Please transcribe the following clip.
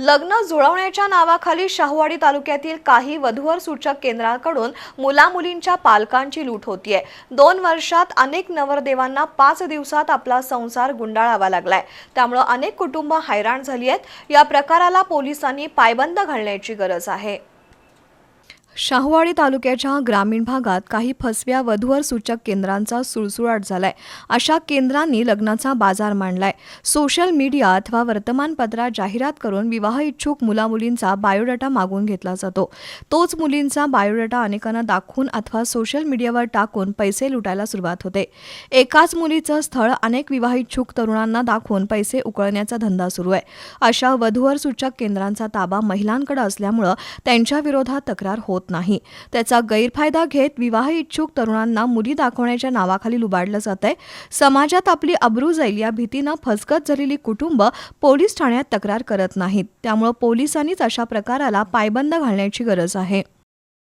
लग्न जुळवण्याच्या नावाखाली शाहूवाडी तालुक्यातील काही वधूवर सूचक केंद्राकडून मुलामुलींच्या पालकांची लूट होतीये. दोन वर्षात अनेक नवरदेवांना पाच दिवसात आपला संसार गुंडाळावा लागलाय. त्यामुळं अनेक कुटुंब हैराण झाली आहेत या प्रकाराला पोलिसांनी पायबंद घालण्याची गरज आहे. शाहूवाडी तालुक्याच्या ग्रामीण भागात काही फसव्या वधूवर सूचक केंद्रांचा सुळसुळाट झालाय. अशा केंद्रांनी लग्नाचा बाजार मांडलाय. सोशल मीडिया अथवा वर्तमानपत्रात जाहिरात करून विवाह इच्छुक मुलामुलींचा बायोडाटा मागून घेतला जातो. तोच मुलींचा बायोडाटा अनेकांना दाखवून अथवा सोशल मीडियावर टाकून पैसे लुटायला सुरुवात होते. एकाच मुलीचं स्थळ अनेक विवाह इच्छुक तरुणांना दाखवून पैसे उकळण्याचा धंदा सुरू आहे. अशा वधूवर सूचक केंद्रांचा ताबा महिलांकडे असल्यामुळं त्यांच्या विरोधात तक्रार होत नाही. त्याचा गैरफायदा घेत विवाह इच्छुक तरुणांना मुली दाखवण्याच्या नावाखाली लुबाडलं जात आहे समाजात आपली अब्रू जाईल या भीतीनं फसगत झालेली कुटुंब पोलीस ठाण्यात तक्रार करत नाहीत. त्यामुळं पोलिसांनीच अशा प्रकाराला पायबंद घालण्याची गरज आहे.